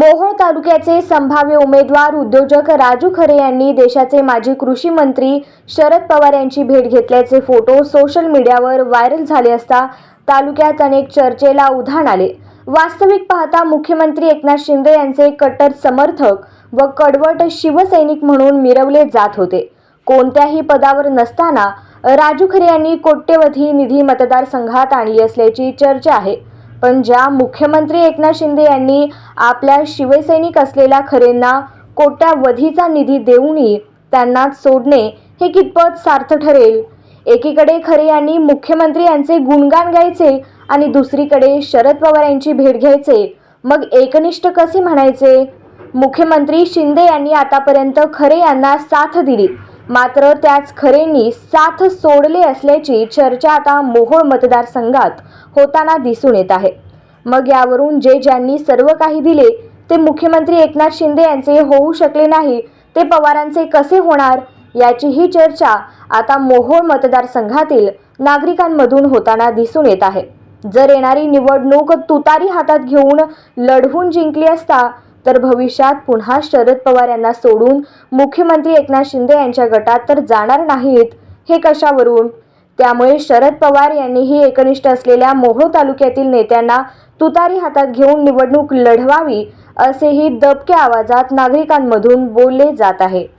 मोहोळ तालुक्याचे संभाव्य उमेदवार उद्योजक राजू खरे यांनी देशाचे माजी कृषी मंत्री शरद पवार यांची भेट घेतल्याचे फोटो सोशल मीडियावर व्हायरल झाले असता तालुक्यात अनेक चर्चेला उधाण आले. वास्तविक पाहता मुख्यमंत्री एकनाथ शिंदे यांचे कट्टर समर्थक व कडवट शिवसैनिक म्हणून मिरवले जात होते. कोणत्याही पदावर नसताना राजू खरे यांनी कोट्यवधी निधी मतदारसंघात आणली असल्याची चर्चा आहे. पण ज्या मुख्यमंत्री एकनाथ शिंदे यांनी आपल्या शिवसैनिक असलेल्या खरेंना कोट्यावधीचा निधी देऊनही त्यांना सोडणे हे कितपत सार्थ ठरेल? एकीकडे खरे यांनी मुख्यमंत्री यांचे गुणगान गायचे आणि दुसरीकडे शरद पवार यांची भेट घ्यायचे मग एकनिष्ठ कसे म्हणायचे? मुख्यमंत्री शिंदे यांनी आतापर्यंत खरे यांना साथ दिली. मात्र त्याच खरेंनी साथ सोडले असल्याची चर्चा आता मोहोळ मतदारसंघात होताना दिसून येत आहे. मग यावरून जे ज्यांनी सर्व काही दिले ते मुख्यमंत्री एकनाथ शिंदे यांचे होऊ शकले नाही ते पवारांचे कसे होणार याची ही चर्चा आता मोहोळ मतदारसंघातील नागरिकांमधून होताना दिसून येत आहे. जर येणारी निवडणूक तुतारी हातात घेऊन लढवून जिंकली असता तर भविष्यात पुन्हा शरद पवार यांना सोडून मुख्यमंत्री एकनाथ शिंदे यांच्या गटात तर जाणार नाहीत हे कशावरून? त्यामुळे शरद पवार यांनीही एकनिष्ठ असलेल्या मोहोळ तालुक्यातील नेत्यांना तुतारी हातात घेऊन निवडणूक लढवावी असेही दबक्या आवाजात नागरिकांमधून बोलले जात आहे.